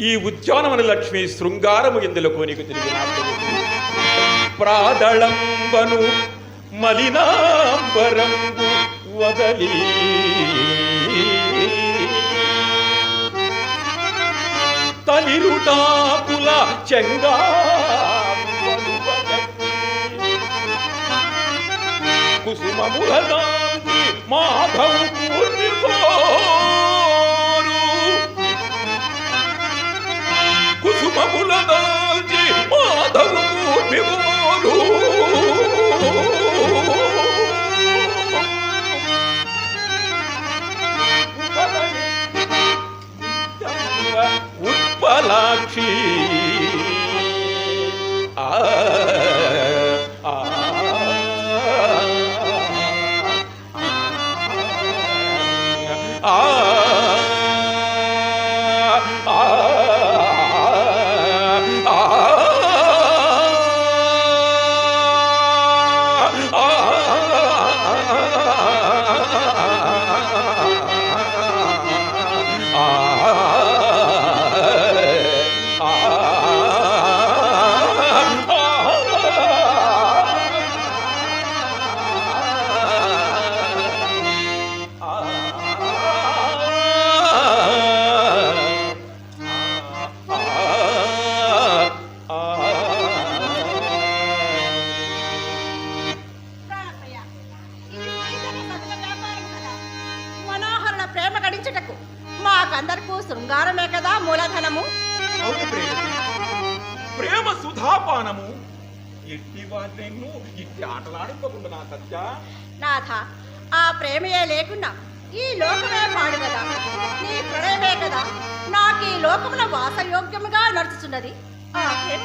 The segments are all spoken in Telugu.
ఈ ఉద్యానవన లక్ష్మి శృంగారము ఎందులకు నీకు తిరిగి ప్రాదళంబను మలినాంబరంబు వదలి. తలిరుటాపుల చెంగా కుసుమముల మాధవ పూర్ణిమ కుసుమముల నాంది మాధవ పూర్ణికోరు ఉత్పలాక్షి ప్రేమ గడించుటకు. మాకందరకు శృంగారమే కదా మూలధనము. ప్రేమ. సుధాపానము. ఎట్టి వారినెన్ను ఇట్టి ఆటలాడుకోకుండా నా సత్య? నాథ ఆ ప్రేమయే లేకుండా ఈ లోకమే పాడు కదా. నీ ప్రణయమే కదా. నాకు ఈ లోకమున వాసయోగ్యముగా నడుచుచున్నది. ఆ ప్రేమ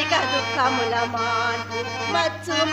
మానసిక దుఃఖముల మాన్పు మచ్చుమ?